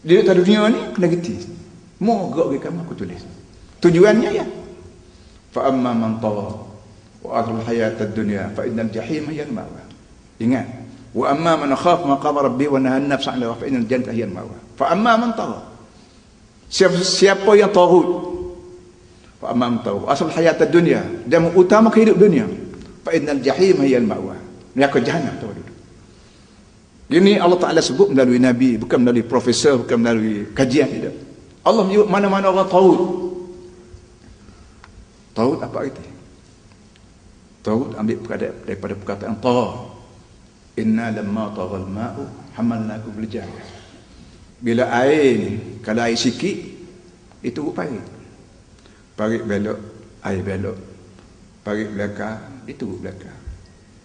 Dia tak dunia ni kena geti. Mau gerak ke kamu aku tulis. Tujuannya ya. Fa amma man tagha wa athara al-hayata ad-dunya fa innal jahim hiya al-ma'wa. Ingat. Wa amma man khafa maqam rabbi wa nahana an-nafs 'an fa innal jannata hiya al-ma'wa. Fa amma man tagha. Siapa, siapa yang taghut? Fa amma man tagha. Asal hayat ad-dunya, dia utama kehidup dunia. Fa innal jahim hiya al-ma'wa. Neraka jahanam tahu dulu. Ini Allah Ta'ala sebut melalui Nabi, bukan melalui profesor, bukan melalui kajian. Tidak. Allah menyebut mana-mana orang taut. Taut apa itu? Taut ambil perkataan, daripada perkataan ta. Inna lamma taghal ma'u hamalnakum jannah. Bila air ni, kalau air sikit, itu parit. Parit belok, air belok. Parit belakang, itu belakang.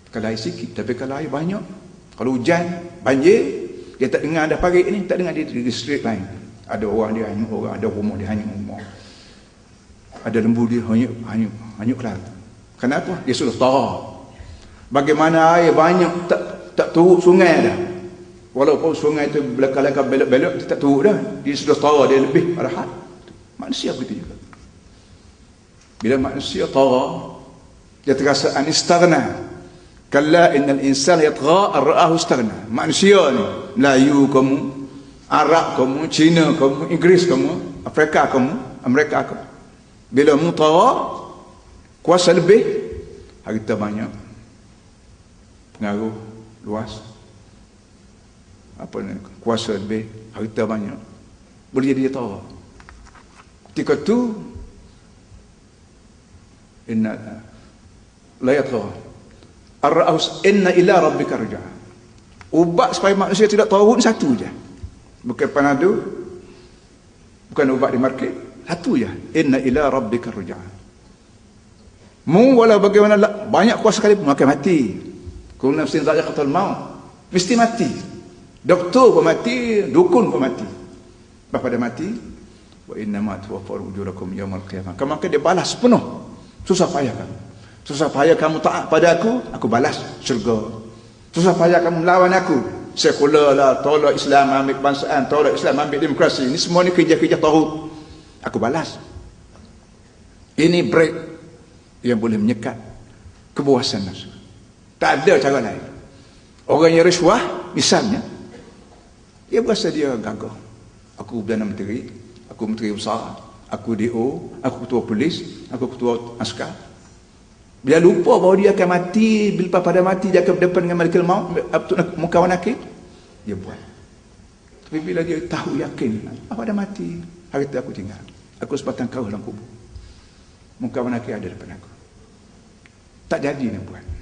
Kalau air sikit, tapi kalau air banyak, kalau hujan, banjir, dia tak dengar ada parit ni, tak dengar dia di street lain. Ada orang dia hanyut orang, ada rumah dia hanyut rumah. Ada lembu dia hanyut hanyut hanyut kelar. Kenapa? Dia sudah tahu. Bagaimana air banyak tak tak turut sungai dah. Walaupun sungai itu belakang-belakang belok-belok dia tak turut dah. Dia sudah tahu dia lebih arahat. Manusia begitu juga. Bila manusia tahu dia terasa anistaghna Kalla innal insana yatgha ar-ra'ahu istaghna. Manusia ni, Melayu kamu, Arab kamu, Cina kamu, Inggeris kamu, Afrika kamu, Amerika kamu. Bila mu tahu kuasa lebih, harta banyak. Pengaruh luas. Apa ni? Kuasa lebih, harta banyak. Boleh jadi tahu. Ketika tu inna la yatgha Ar-ra'us inna ila rabbika rja. Ubat supaya manusia tidak tahu satu je. Bukan panadu. Bukan ubat di market. Satu je. Inna ila rabbika rja. Mu wala bagaimana banyak kuasa sekali pun akan mati. Kullu nafsin dha'iqatul maut. Mesti mati. Doktor pun mati, dukun pun mati. Bapak dia mati, wa inna ma tuwaffar ujurakum yawmal qiyamah. Kamu akan dia balas penuh. Susah payah kamu. Susah payah kamu taat pada aku, aku balas syurga. Susah payah kamu melawan aku, sekular lah, tolak Islam, ambil kebangsaan, tolak Islam, ambil demokrasi. Ini semua ni kerja-kerja tahu. Aku balas. Ini break yang boleh menyekat kepuasan nafsu. Tak ada cara lain. Orang yang risuah, misalnya, dia berasa dia gagah. Aku Perdana Menteri, aku Menteri Besar, aku DO, aku Ketua Polis, aku Ketua Askar, bila lupa bahawa dia akan mati, bila pada mati dia akan berdepan dengan malaikat maut, muka nakir, dia buat. Tapi bila dia tahu yakin, apa dah mati, hari itu aku tinggal. Aku sebatang kau dalam kubur. Muka nakir ada depan aku. Tak jadi nak buat.